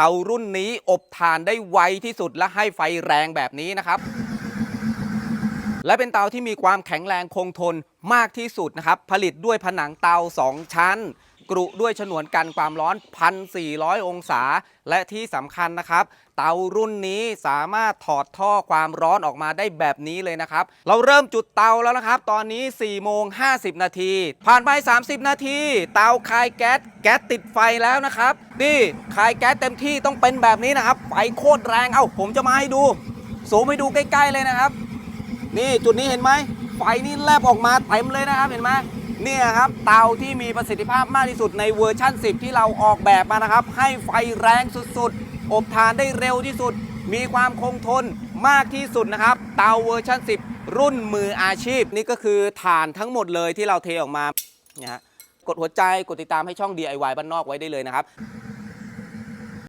เตารุ่นนี้อบทานได้ไวที่สุดและให้ไฟแรงแบบนี้นะครับ และเป็นเตาที่มีความแข็งแรงคงทนมากที่สุดนะครับ ผลิตด้วยผนังเตา 2 ชั้น กรุด้วยฉนวนกันความร้อน 1,400 องศา และที่สำคัญนะครับ เตารุ่นนี้สามารถถอดท่อความร้อนออกมาได้แบบนี้เลยนะครับ เราเริ่มจุดเตาแล้วนะครับ ตอนนี้ 4 โมง 50 นาที ผ่านไป 30 นาที เตาคายแก๊ส แก๊สติดไฟแล้วนะครับ นี่คายแก๊สเต็มที่ต้องเป็นแบบนี้นะครับ ไฟโคตรแรง เอ้า ผมจะมาให้ดูสูมให้ดูใกล้ ๆ เลยนะครับ นี่จุดนี้เห็นไหมไฟนี่แลบออกมาเต็มเลยนะครับ เห็นไหม เนี่ยครับเตาที่มีประสิทธิภาพมากที่สุดในเวอร์ชั่น 10 ที่เราออกแบบมานะครับ ให้ไฟแรงสุดๆ อบทานได้เร็วที่สุด มีความคงทนมากที่สุดนะครับ เตาเวอร์ชั่น 10 รุ่นมืออาชีพ นี่ก็คือฐานทั้งหมดเลยที่เราเทออกมาเนี่ยฮะกดหัวใจกดติดตามให้ช่อง DIY บ้านนอกไว้ได้เลยนะครับ